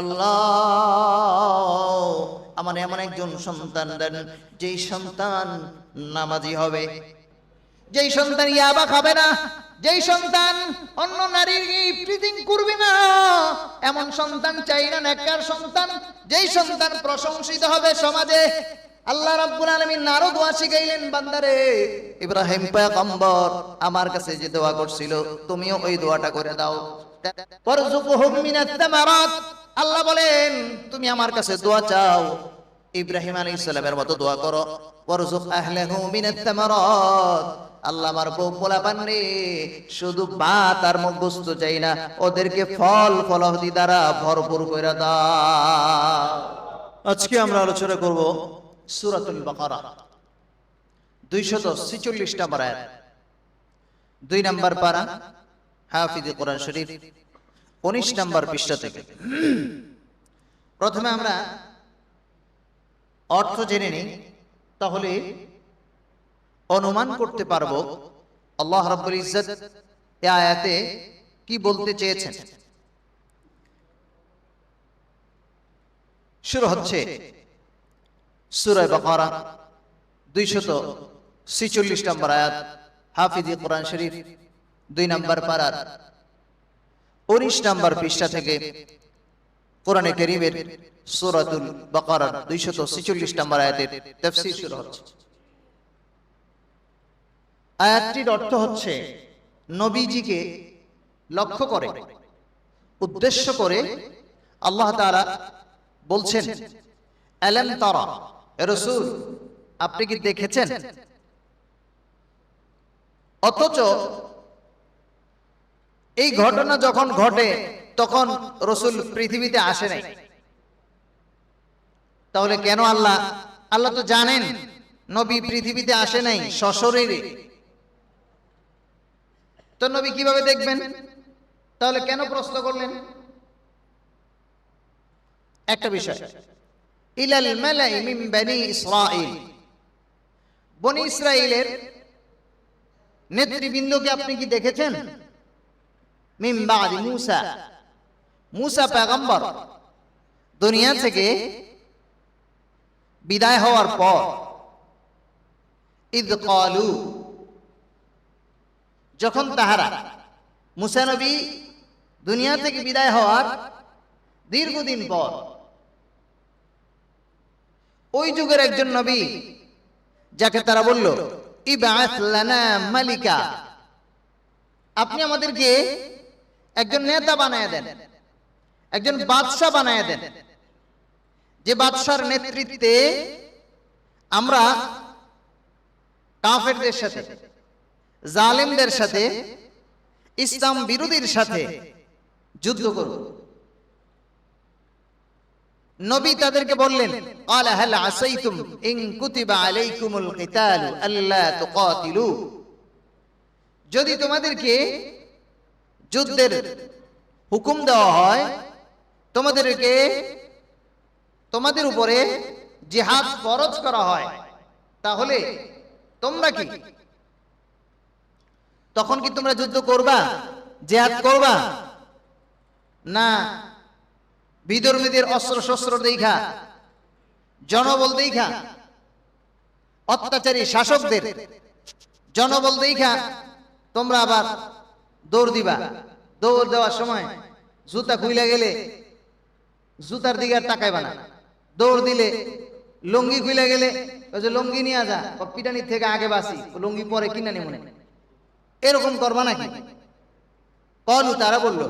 আল্লাহ, আমার এমন একজন সন্তান দেন, যেই সন্তান নামাজি হবে। যেই সন্তান ইয়াবা খাবে না, যেই সন্তান অন্য নারীর প্রীতিং করবে না, এমন সন্তান চাই না, নেককার সন্তান। যেই সন্তান প্রশংসিত হবে সমাজে, আল্লাহ রাব্বুল আলামিন আরও দোয়া শিখাইলেন, বান্দারে, ইব্রাহিম পয়গম্বর আমার কাছে যে দোয়া করছিল, তুমিও ওই দোয়াটা করে দাও। ওয়ারযুকহুম মিনাত তামারাত আল্লাহ বলেন, তুমি আমার কাছে দোয়া চাও। ইব্রাহিম আলাইহিস সালামের মতো দোয়া করো। আল্লাহ আমার শুধু আর চাই না, ওদেরকে ফল ফলাহতি দ্বারা ভরপুর করে আজকে আমরা আলোচনা করব সূরাতুল বাকারা। 246 নম্বর আয়াত দুই নম্বর পারা, হাফিজে কোরআন শরীফ। 19 নম্বর পৃষ্ঠা থেকে। প্রথমে আমরা অর্থ জেনে নিই। তাহলে অনুমান করতে পারব আল্লাহ রাব্বুল ইজ্জত এই আয়াতে কি বলতে চেয়েছেন। শুরু হচ্ছে সূরা বাকারা 246 নম্বর আয়াত হাফিজি কোরআন শরীফ দুই নম্বর পারার। 19 নম্বর পৃষ্ঠা থেকে কোরআনে কারীমের সূরাতুল বাকারার 246 নম্বর আয়াতের তাফসীর শুরু হচ্ছে। আয়াতটির অর্থ হচ্ছে নবীজিকে লক্ষ্য করে, উদ্দেশ্য করে আল্লাহ তাআলা বলছেন আলাম তারা রাসূল, আপনি কি দেখেছেন? অথচ এই ঘটনা যখন ঘটে, তখন রসুল পৃথিবীতে আসে নাই। তাহলে কেন আল্লাহ? আল্লাহ তো জানেন, নবী পৃথিবীতে আসে নাই, সশরীরে। তো নবী কীভাবে দেখবেন? তাহলে কেন প্রশ্ন করলেন? একটা বিষয়। ইলাল মালাই মিন বনি ইসরাইল বনি ইসরাইলের নেতৃবৃন্দকে আপনি কি দেখেছেন? মিন বাদি মুসা। মুসা পেগম্বর। দুনিয়া থেকে বিদায় হওয়ার পর, ইদ কালু, যখন তাহারা মুসা নবী দুনিয়া থেকে বিদায় হওয়ার দীর্ঘদিন পর, ওই যুগের একজন নবী যাকে তারা বলল ইবাআত লানা মালিকা। আপনি আমাদেরকে একজন নেতা বানায় দেন, একজন বাদশাহ বানায় দেন। যে বাদশার নেতৃত্বে আমরা কাফেরদের সাথে, জালেমদের সাথে, ইসলাম বিরোধীর সাথে যুদ্ধ করব। নবী তাদেরকে বললেন, আলা হাল আসাইতুম ইন কুতিবা আলাইকুমুল কিতাল আল্লা তুকাতিলু। যদি তোমাদেরকে যুদ্ধের হুকুম দেওয়া হয়, তোমাদেরকে তোমাদের উপরে জিহাদ ফরজ করা হয়। তাহলে তোমরা কি? তখন কি তোমরা যুদ্ধ করবা? জেহাদ করবা? না বিধর্মীদের অস্ত্র শস্ত্র দেখা, জনবল দেখা, অত্যাচারী শাসকদের জনবল দেখা, তোমরা আবার দৌড় দিবা। দৌড় দেওয়ার সময় জুতা খুইলা গেলে জুতার দিকে আর তাকাইবা না। দৌড় দিলে লুঙ্গি খুইলা গেলে যে লুঙ্গি নিয়ে যা পিটানির থেকে আগে বাসি লুঙ্গি পরে কিনা নি মনে। এরকম করবা নাকি? কলু তারা বলল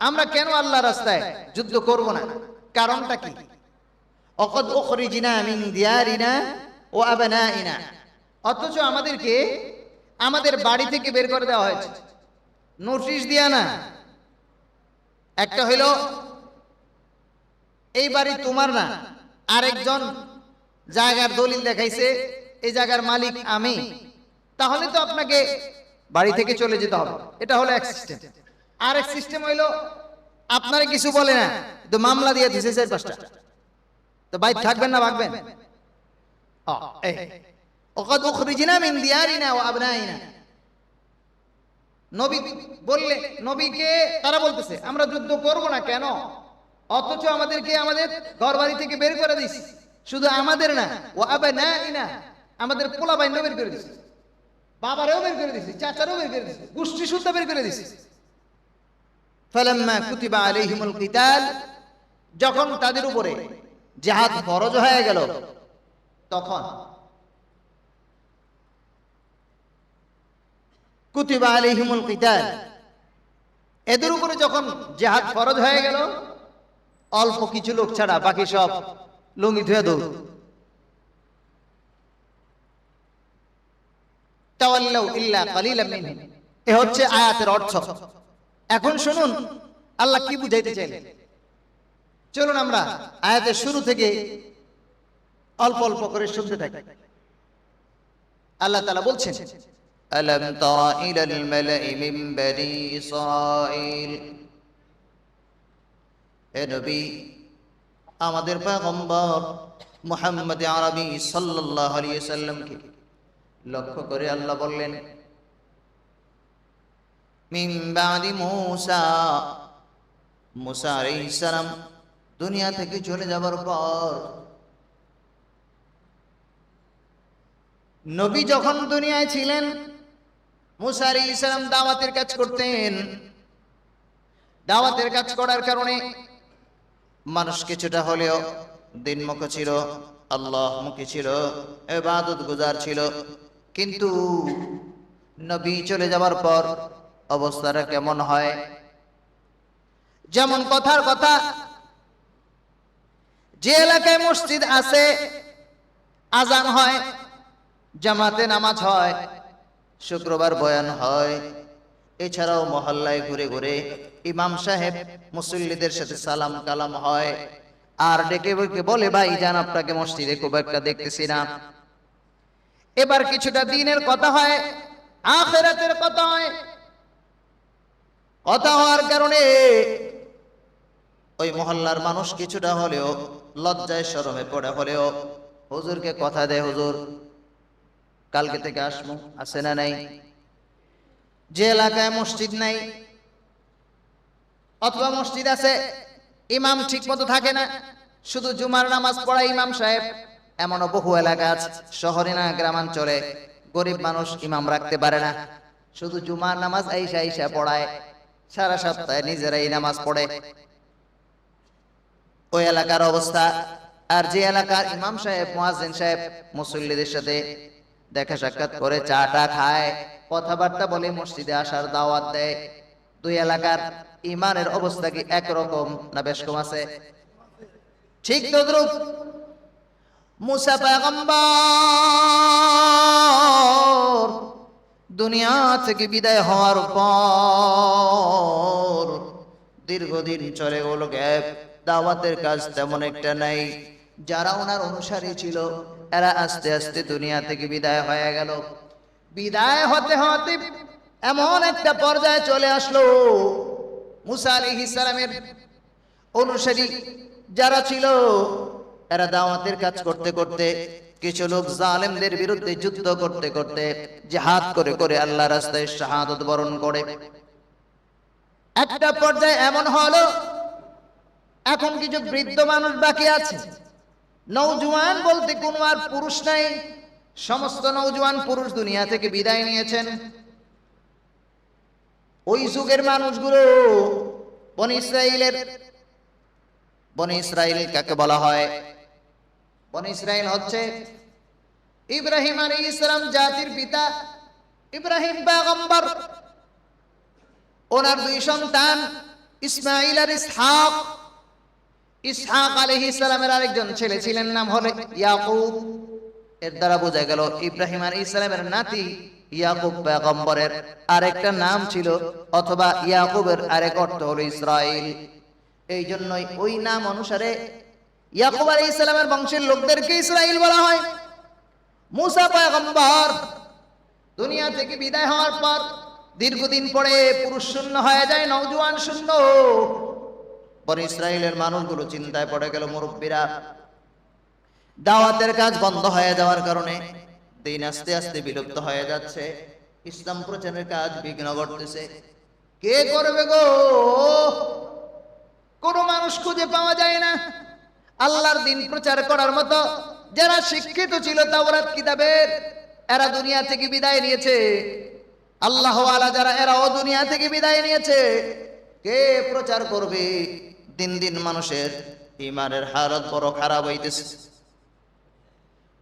আমরা কেন আল্লাহ রাস্তায় যুদ্ধ করব না? কারণটা কি? অকদ উখরিজনা মিন দিয়ারিনা ও আবনাইনা। অথচ আমাদেরকে আমাদের বাড়ি থেকে বের করে দেওয়া হয়েছে। নোটিশ দিয়া না। একটা হইল, এই বাড়ি তোমার না। আরেকজন জায়গার দলিল দেখাইছে, এই জায়গার মালিক আমি। তাহলে তো আপনাকে বাড়ি থেকে চলে যেতে হবে। এটা হলো এক সিস্টেম আর এক সিস্টেম হইল, আপনারা কিছু বলে না তো মামলা দিয়ে দিছে চার পাঁচটা তো বাইর থাকবেন না, ভাগবেন? নবীকে তারা বলতেছে, আমরা যুদ্ধ করব না কেন? অথচ আমাদেরকে আমাদের ঘর বাড়ি থেকে বের করে দিস। শুধু আমাদের না ও না আমাদের পোলা বের করে দিস বাবারেও বের করে দিছি, চাচারও বের করে দিছি, গোষ্ঠী শুদ্ধ বের করে কিতাল, যখন তাদের উপরে জিহাদ ফরজ হয়ে গেল তখন কুতিবা এদের উপরে যখন জিহাদ ফরজ হয়ে গেল, অল্প কিছু লোক ছাড়া বাকি সব লুঙ্গি ধুয়ে দৌড়। আল্লাহ কি বুঝাইতে চাইলেন? চলুন আমরা আয়াতের শুরু থেকে অল্প অল্প করে শুনতে থাকি আল্লাহ তাআলা বলছেন ألم تر إلى الملأ من بني إسرائيل হে নবী আমাদের পয়গম্বর মুহাম্মদ আরবি সাল্লাল্লাহু আলাইহি সাল্লামকে লক্ষ্য করে আল্লাহ বললেন মিন বাদি মূসা মুসা আলাইহিস সালাম দুনিয়া থেকে চলে যাবার পর নবী যখন দুনিয়ায় ছিলেন, মুসা ইসলাম সালাম দাওয়াতের কাজ করতেন। দাওয়াতের কাজ করার কারণে মানুষ কিছুটা হলেও দিনমুখ ছিল আল্লাহ মুখী ছিল এবাদত গুজার ছিল। কিন্তু নবী চলে যাওয়ার পর অবস্থাটা কেমন হয়? যেমন কথার কথা, যে এলাকায় মসজিদ আছে, আজান হয় জামাতে নামাজ হয়, শুক্রবার বয়ান হয়। এছাড়াও মহল্লায় ঘুরে ঘুরে ইমাম সাহেব মুসল্লিদের সাথে সালাম কালাম হয়। আর ডেকে বলে, ভাই, যান, আপনাকে মসজিদে খুব একটা দেখতেছি না। এবার কিছুটা দিনের কথা হয় কথা হয়। কথা হওয়ার কারণে ওই মহল্লার মানুষ কিছুটা হলেও লজ্জায় শরমে পড়ে, হলেও হুজুরকে কথা দেয়, হুজুর কালকে থেকে আসমু আছে না নাই? যে এলাকায় মসজিদ নাই, অথবা মসজিদ আছে, ইমাম ঠিক মতো থাকে না, শুধু জুমার নামাজ পড়ায় ইমাম সাহেব, এমনও বহু এলাকা আছে, শহরে না, গ্রামাঞ্চলে, গরিব মানুষ ইমাম রাখতে পারে না। শুধু জুমার নামাজ আইসা আইসা পড়ায়, সারা সপ্তাহে নিজেরাই নামাজ পড়ে। ওই এলাকার অবস্থা, আর যে এলাকার ইমাম সাহেব, মুয়াজ্জিন সাহেব, মুসল্লিদের সাথে দেখা সাক্ষাৎ করে চাটা খায়, কথাবার্তা বলে মসজিদে আসার দাওয়াত দেয়। দুই এলাকার ইমানের অবস্থা কি একরকম না বেশ কম আছে? ঠিক তদ্রুপ। মুসা পয়গম্বর দুনিয়া থেকে বিদায় হওয়ার পর দীর্ঘদিন চলে গেল গ্যাপ। দাওয়াতের কাজ তেমন একটা নাই। যারা ওনার অনুসারী ছিল এরা আস্তে আস্তে দুনিয়া থেকে বিদায় হয়ে গেল। বিদায় হতে হতে এমন একটা পর্যায়ে চলে আসলো। মুসা আলাইহিস সালামের অনুসারী যারা ছিল, এরা দাওয়াতের কাজ করতে করতে কিছু লোক জালেমদের বিরুদ্ধে যুদ্ধ করতে করতে জিহাদ করে করে আল্লাহ রাস্তায় শাহাদত বরণ করে। একটা পর্যায়ে এমন হলো, এখন কিছু বৃদ্ধ মানুষ বাকি আছে। নৌজওয়ান বলতে কোনো আর পুরুষ নাই। সমস্ত নৌজওয়ান পুরুষ দুনিয়া থেকে বিদায় নিয়েছেন। ওই যুগের মানুষগুলো বন ইসরায়েলের বন ইসরায়েল কাকে বলা হয়? বন ইসরায়েল হচ্ছে ইব্রাহিম আলী ইসলাম জাতির পিতা, ইব্রাহিম পেগম্বর। ওনার দুই সন্তান ইসমাইল আর ইসহাক। ইসহাক আলহি ইসলামের আরেকজন ছেলে ছিলেন, নাম হলে ইয়াকুব। এর দ্বারা বোঝা গেল ইব্রাহিম আর ইসলামের নাতি ইয়াকুব পেগম্বরের আরেকটা নাম ছিল, অথবা ইয়াকুবের আরেক অর্থ হলো ইসরাইল। এই জন্যই ওই নাম অনুসারে ইয়াকুব আলী ইসলামের বংশের লোকদেরকে ইসরাইল বলা হয়। মুসা পয়গম্বর দুনিয়া থেকে বিদায় হওয়ার পর দীর্ঘদিন পরে পুরুষ শূন্য হয়ে যায়, নওজোয়ান শূন্য। পরে ইসরায়েলের মানুষগুলো চিন্তায় পড়ে গেল, মুরব্বীরা। দাওয়াতের কাজ বন্ধ হয়ে যাওয়ার কারণে দিন আস্তে আস্তে বিলুপ্ত হয়ে যাচ্ছে। ইসলাম প্রচারের কাজ বিঘ্ন ঘটতেছে। কে করবে গো? কোন মানুষ খুঁজে পাওয়া যায় না। আল্লাহর দিন প্রচার করার মতো যারা শিক্ষিত ছিল তাওরাত কিতাবের, এরা দুনিয়া থেকে বিদায় নিয়েছে। আল্লাহ আলা যারা, এরাও দুনিয়া থেকে বিদায় নিয়েছে। কে প্রচার করবে? দিন দিন মানুষের ইমানের হালত বড় খারাপ হইতেছে।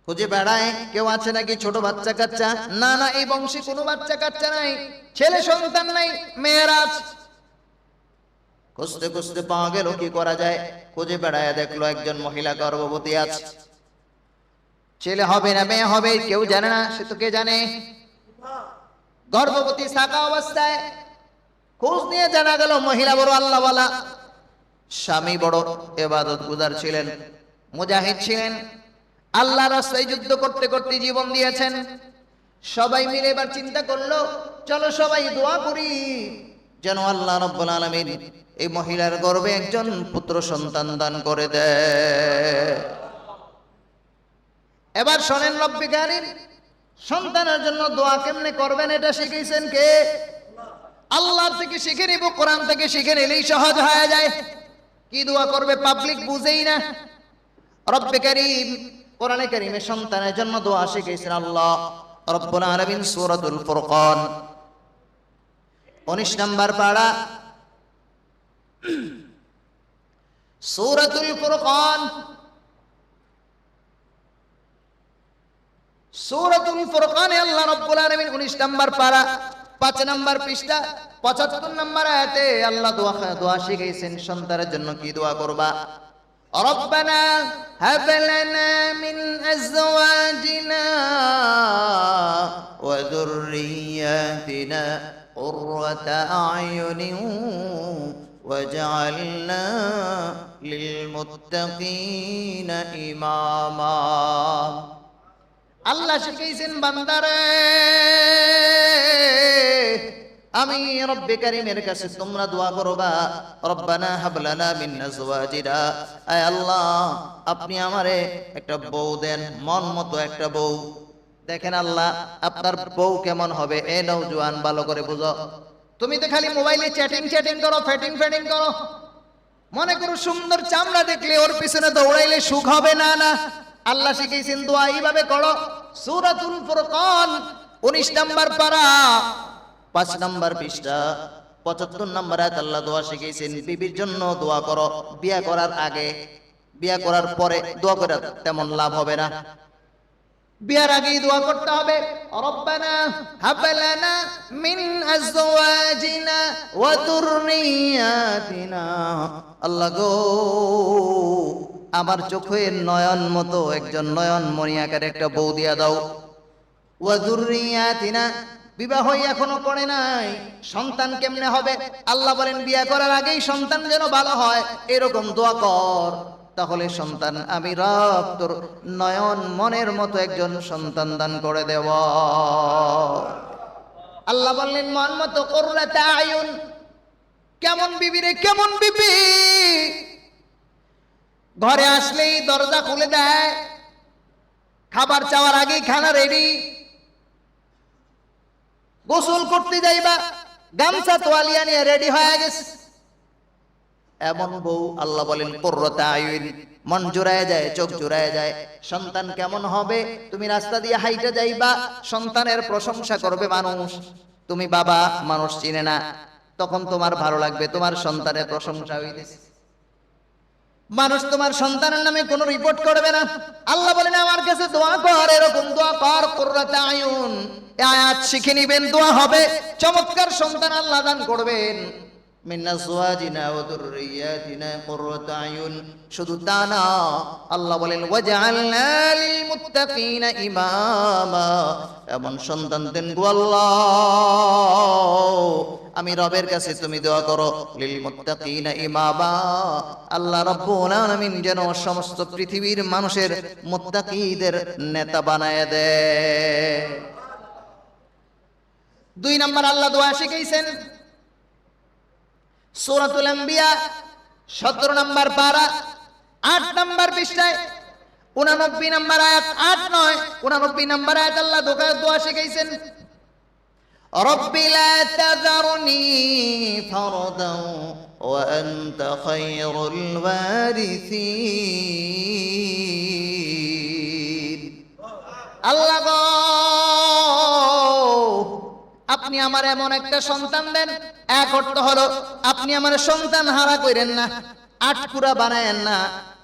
খুঁজে বেড়ায় কেউ আছে নাকি ছোট বাচ্চা কাচ্চা? না না, এই বংশে কোনো বাচ্চা কাচ্চা নাই, ছেলে সন্তান নাই খুঁজতে খুঁজতে পাওয়া গেল, কি করা যায়? খুঁজে বেড়ায় দেখল একজন মহিলা গর্ভবতী আছে। ছেলে হবে না, মেয়ে হবে, কেউ জানে না, সে তো কে জানে? গর্ভবতী থাকা অবস্থায় খোঁজ নিয়ে জানা গেল, মহিলা বড় আল্লাহওয়ালা। স্বামী বড় এবাদত গুজার ছিলেন, মুজাহিদ ছিলেন। আল্লাহ রাস্তায় যুদ্ধ করতে করতে জীবন দিয়েছেন। সবাই মিলে এবার চিন্তা করল, চলো সবাই দোয়া করি, যেন আল্লাহ রব্বুল আলামিন এই মহিলার গর্ভে একজন পুত্র সন্তান দান করে দেয় এবার শোনেন রব্বিকারি সন্তানের জন্য দোয়া কেমনে করবেন এটা শিখেছেন কে? আল্লাহ থেকে শিখে নিব, কোরআন থেকে শিখে নিলেই সহজ হয়ে যায়। কি দোয়া করবে পাবলিক বুঝেই না। রব্বে করিম, কোরআনে করিমে সন্তানের জন্য দোয়া শিখেছেন আল্লাহ। রব্বুল আলামিন সূরাতুল ফুরকান 19 নম্বর পাড়া। সূরাতুল ফুরকান, সূরাতুল ফুরকানে আল্লাহ রাব্বুল আলামিন 19 নম্বর 5 নম্বর পৃষ্ঠা 75 নম্বর আয়াতে আল্লাহ দোয়া দোয়া শিখাইছেন সন্তানের জন্য কি দোয়া করবা ربنا هب لنا من أزواجنا وذرياتنا قرة أعين واجعلنا للمتقين إماما আল্লাহ শিখাইছেন, বান্দারে, আমি রব্বে কারিমের কাছে তোমরা দোয়া করবা। রব্বানা হাবলানা মিন আজওয়াজিনা। আয় আল্লাহ, আপনি আমারে একটা বউ দেন, মন মতো একটা বউ। দেখেন আল্লাহ, আপনার বউ কেমন হবে? এ নওজোয়ান ভালো করে বুঝো। তুমি তো খালি মোবাইলে চ্যাটিং চ্যাটিং করো, ফ্যাটিং ফ্যাটিং করো। মনে করো সুন্দর চামড়া দেখলে ওর পিছনে দৌড়াইলে সুখ হবে না না? আল্লাহ শিখেছেন দোয়া এইভাবে করো। সূরাতুল ফুরকান 19 নাম্বার পারা, পাঁচ নম্বর পৃষ্ঠা 75 নাম্বার আয়াত আল্লাহ দোয়া শিখেছেন বিবির জন্য দোয়া করো। বিয়া করার আগে, বিয়া করার পরে দোয়া করে তেমন লাভ হবে না। বিয়ার আগেই দোয়া করতে হবে, রব্বানা হাবলানা মিন আজওয়াজিনা ওয়া যুররিয়াতিনা আল্লাহ গো আমার চোখের নয়ন মতো, একজন নয়ন মনিয়াকার একটা বউ দিয়া দাও। ওয়া যুররিয়াতিনা বিবাহ এখনও করে নাই, সন্তান কেমনে হবে? আল্লাহ বলেন, বিয়া করার আগেই সন্তান যেন ভালো হয়, এরকম দোয়া কর। তাহলে সন্তান আমি রব, তোর নয়ন মনের মতো একজন সন্তান দান করে দেব। আল্লাহ বললেন, মন মতো করলাতে আয়ুন। কেমন বিবি রে, কেমন বিবি? ঘরে আসলেই দরজা খুলে দেয়। খাবার চাওয়ার আগেই খানা রেডি গোসল করতে যাইবা, গামছা তোয়ালিয়া নিয়ে রেডি হয়ে গেছে। এমন বউ, আল্লাহ বলেন মন জোড়ায় যায়, চোখ জোড়ায় যায়। সন্তান কেমন হবে? তুমি রাস্তা দিয়ে হাইটে যাইবা, সন্তানের প্রশংসা করবে মানুষ। তুমি বাবা, মানুষ চিনে না। তখন তোমার ভালো লাগবে, তোমার সন্তানের প্রশংসা হইতেছে। মানুষ তোমার সন্তানের নামে কোনো রিপোর্ট করবে না। আল্লাহ বলেন, আমার কাছে দোয়া কর, এরকম দোয়া কর করতে আয়ুন। আয়াত শিখে নিবেন, দোয়া হবে। চমৎকার সন্তান আল্লাহ দান করবেন। শুধু তা না, আল্লাহ বলেন এমন সন্তান দেন আমি রবের কাছে তুমি দোয়া করো লিল মুত্তাকিনা ইমামা। আল্লাহ রাব্বুল আলামিন যেন সমস্ত পৃথিবীর মানুষের মুত্তাকিদের নেতা বানায় দেয় দুই নম্বর, আল্লাহ দোয়া শিখাইছেন সূরাতুল আম্বিয়া 17 নম্বর পারা 8 নম্বর পৃষ্ঠায় 89 নম্বর আয়াত 8 নয় 89 নম্বর আয়াত আল্লাহ দোয়া দোয়া শিখাইছেন رب لا تذرني فردا وأنت خير الوارثين আল্লাহ গো আপনি আমার এমন একটা সন্তান দেন। এক অর্থ হলো, আপনি আমার সন্তান হারা করেন না আটকুরা বানায়েন না,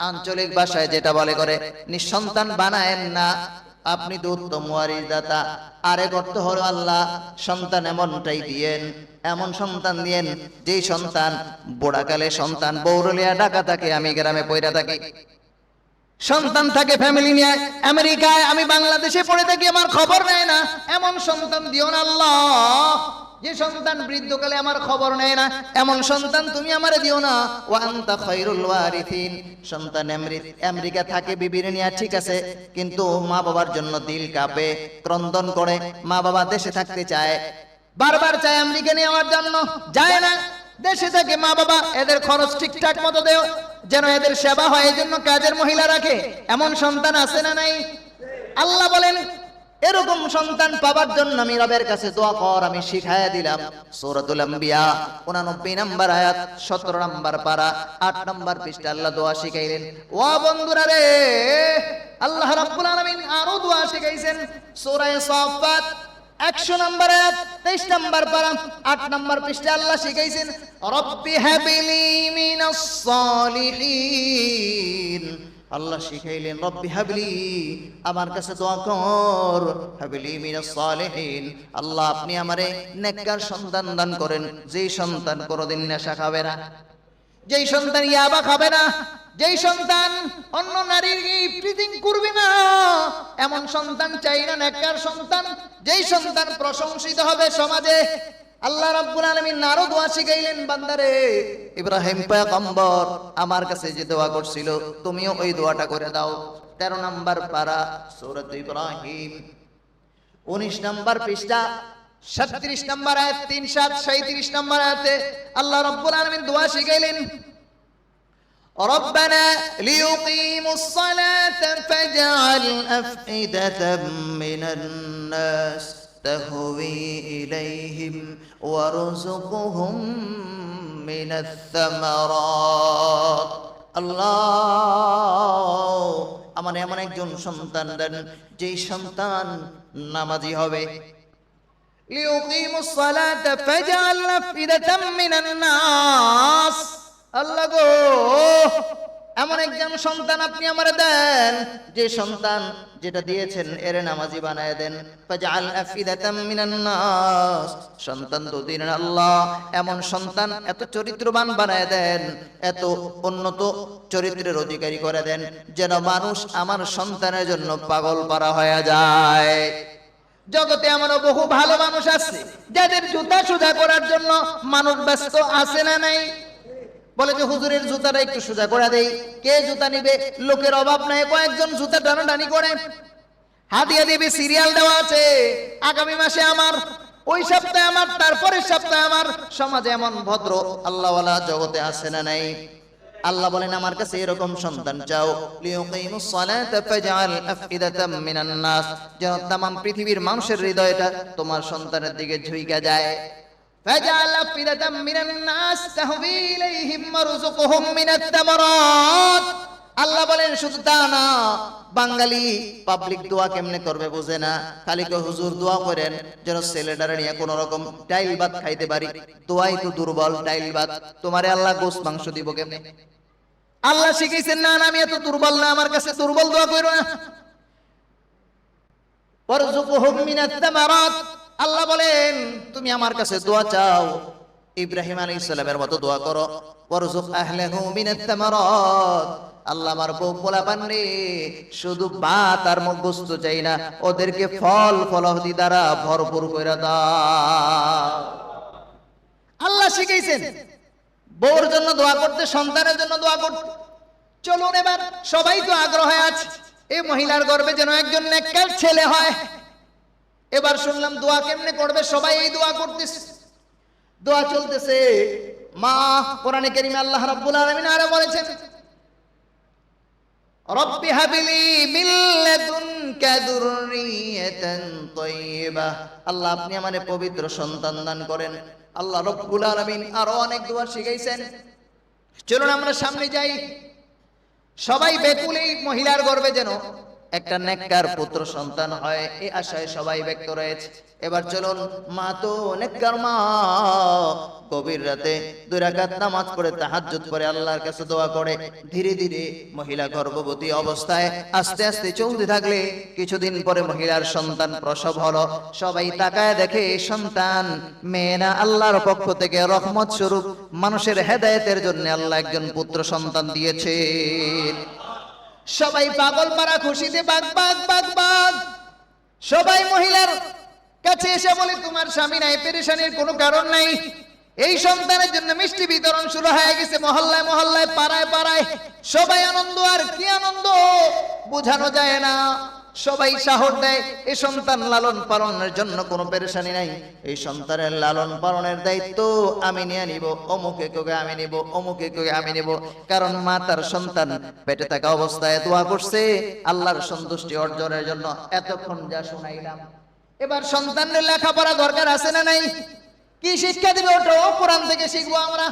আঞ্চলিক ভাষায় যেটা বলে করে, নিঃসন্তান বানায়েন না। আপনি তো উত্তম ওয়ারিস দাতা আরেক অর্থ হলো আল্লাহ সন্তান এমনটাই দিয়েন, এমন সন্তান দিয়েন, যেই সন্তান বুড়াকালে সন্তান বৌরলিয়া ডাকা থাকে আমি গ্রামে পয়রা থাকি। সন্তান থাকে ফ্যামিলি নিয়ে। আমেরিকায় আমি বাংলাদেশে পড়ে থাকি, আমার খবর নেয় না। এমন সন্তান দিও না আল্লাহ। যে সন্তান বৃদ্ধকালে আমার খবর নেয় না, এমন সন্তান তুমি আমারে দিও না। ওয়ান্তা খৈরুল ওয়ারিথিন সন্তান আমেরিকা থাকে, বিবির নিয়ে ঠিক আছে, কিন্তু মা বাবার জন্য দিল কাঁপে, ক্রন্দন করে, মা বাবা দেশে থাকতে চায়। বারবার চায় আমেরিকা নিয়ে আমার জন্য, যায় না। দেশে থাকে মা বাবা, এদের খরচ ঠিকঠাক মতো দেও। যেন এদের সেবা হয় এই জন্য কাজের মহিলা রাখে। এমন সন্তান আছে না নাই? আল্লাহ বলেন, এরকম সন্তান পাবার জন্য আমি রবের কাছে দোয়া কর, আমি শিখাইয়া দিলাম। সূরাতুল আম্বিয়া 89 নাম্বার আয়াত 17 নাম্বার পারা 8 নাম্বার পৃষ্ঠা, আল্লাহ দোয়া শিখাইলেন। ও বন্ধুরা রে, আল্লাহ রাব্বুল আলামিন আরও দোয়া শিখাইছেন। সূরা সাফাত একশো নম্বর তেইশ নম্বর পারা, আট নম্বর পৃষ্ঠে আল্লাহ শিখাইছেন, রব্বি হাবিলি মিনাস সালিহিন। আল্লাহ শিখাইলেন, রব্বি হাবলি, আমার কাছে দোয়া কর, হাবলি মিনাস সালিহিন। আল্লাহ আপনি আমারে নেককার সন্তান দান করেন, যেই সন্তান কোনোদিন নেশা খাবে না। যেই সন্তান ইয়াবা খাবে না, যেই সন্তান অন্য নারীর প্রীতিং করবে না, এমন সন্তান চাই না, নেককার সন্তান। যেই সন্তান প্রশংসিত হবে সমাজে, আল্লাহ রাব্বুল আলামিন আরও দোয়া শিখাইলেন, বান্দারে, ইব্রাহিম পয়গম্বর আমার কাছে যে দোয়া করছিল, তুমিও ওই দোয়াটা করে দাও। 13 নাম্বার পারা সূরাত ইব্রাহিম। উনিশ নম্বর পৃষ্ঠা সাতত্রিশ নম্বর আয়াত তিন সাত সাঁত্রিশ নম্বর আয়াতে আল্লাহ রব্বুল আলমিন দোয়া শিখাইলেন ربنا ليقيموا الصلاة فاجعل أفئدة من الناس تهوي إليهم وارزقهم من الثمرات আল্লাহ আমার এমন একজন সন্তান দেন যেই সন্তান নামাজি হবে লিউকিমু সালাতা ফাজআল আফইদাতাম মিনান নাস আল্লাহ গো, এমন একজন সন্তান আপনি আমারে দেন, যে সন্তান যেটা দিয়েছেন, এর নামাজি বানায় দেন। ফাজআল আফইদাতাম মিনান সন্তান তো দিলেন আল্লাহ, এমন সন্তান এত চরিত্রবান বানায় দেন, এত উন্নত চরিত্রের অধিকারী করে দেন, যেন মানুষ আমার সন্তানের জন্য পাগল পারা হয়ে যায়। জগতে এমনও বহু ভালো মানুষ আছে, যাদের জুতা সোজা করার জন্য মানুষ ব্যস্ত আছে না নাই? বলে যে, হুজুরের জুতাটা একটু সোজা করে দেই। কে জুতা নিবে? লোকের অভাব নাই, কয়েকজন জুতা টানাটানি করে। হাতিয়া দেবে সিরিয়াল দেওয়া আছে, আগামী মাসে আমার, ওই সপ্তাহে আমার, তারপরের সপ্তাহে আমার, সমাজে এমন ভদ্র আল্লাহওয়ালা জগতে আছে না নাই? আল্লাহ বলেন, আমার কাছে এরকম সন্তান চাও। মিনান নাস। যেন তামাম পৃথিবীর মানুষের হৃদয়টা তোমার সন্তানের দিকে ঝুইকা যায়। ফাজআল আফিদাতাম মিনান নাস, তাহবি ইলাইহিম মারযুকুহুম মিনাত তামারাত। আল্লাহ বলেন, শুধু তা না বাঙালি পাবলিক দোয়া কেমনে করবে বোঝে না? খালি কয়, হুজুর দোয়া করেন যেন ছেলেটারে নিয়ে কোন রকম ডাইল ভাত খাইতে পারি। দোয়াই তো দুর্বল ডাইল ভাত। তোমারে আল্লাহ গোস মাংস দিব কেমনে? আল্লাহ শিখাইছেন, না আমি এত দুর্বল না, আমার কাছে দুর্বল দোয়া করো না। আল্লাহ বলেন, তুমি আমার কাছে দোয়া চাও ইব্রাহিম আলাইহিস সালামের মতো দোয়া করো। চাই না, ওদেরকে ফল দ্বারা ভরপুর আল্লাহ বউর জন্য দোয়া করতে, সন্তানের জন্য দোয়া করতে। চলুন এবার, সবাই তো আগ্রহে আছে, এই মহিলার গর্বে যেন একজন ছেলে হয়। এবার শুনলাম দোয়া কেমনে করবে, সবাই এই দোয়া করতেছে। দোয়া চলতেছে। মা কোরআনে কারিমে আল্লাহ রাব্বুল আলামিন আরও বলেছেন, রব্বি হাবিলি মিন লাদুনকা যুররিয়াতান তাইয়্যিবা আল্লাহ, আপনি আমারে পবিত্র সন্তান দান করেন। আল্লাহ রব্বুল আলামিন আরও অনেক দোয়া শিখাইছেন। চলুন আমরা সামনে যাই। সবাই বেকুল মহিলার গর্বে যেন একটা নেককার পুত্র সন্তান হয়, এই আশায় সবাই ব্যক্ত রয়েছে। এবার চলুন মা তো মা, গভীর রাতে দুই রাকাত নামাজ পড়ে তাহাজ্জুদ করে আল্লাহর কাছে দোয়া করে। ধীরে ধীরে মহিলা গর্ভবতী অবস্থায় আস্তে আস্তে চলতে থাকলে কিছুদিন পরে মহিলার সন্তান প্রসব হলো। সবাই তাকায় দেখে সন্তান, মেয়েরা আল্লাহর পক্ষ থেকে রহমত স্বরূপ, মানুষের হেদায়েতের জন্য আল্লাহ একজন পুত্র সন্তান দিয়েছে। সবাই পাগল পাড়া খুশিতে বাগ বাগ বাগ বাগ সবাই মহিলার কাছে এসে বলে, তোমার স্বামী নাই, পেরেশানির কোনো কারণ নাই। এই সন্তানের জন্য মিষ্টি বিতরণ শুরু হয়ে গেছে, মহল্লায় মহল্লায়, পাড়ায় পাড়ায়। সবাই আনন্দ, আর কি আনন্দ? বোঝানো যায় না। সবাই সাহস দেয় এই সন্তান লালন পালনের জন্য কোনো পেরেশানি নাই। এই সন্তানের লালন পালনের দায়িত্ব আমি নিয়ে নিব, অমুকে কোকে আমি নিব, অমুকে কোকে আমি নিব। কারণ মা তার সন্তান পেটে থাকা অবস্থায় দোয়া করছে, আল্লাহর সন্তুষ্টি অর্জনের জন্য। এতক্ষণ যা শুনাইলাম এবার সন্তানের লেখাপড়া দরকার আছে না নাই? কি শিক্ষা দিবে ওটা? কোরআন থেকে শিখব আমরা।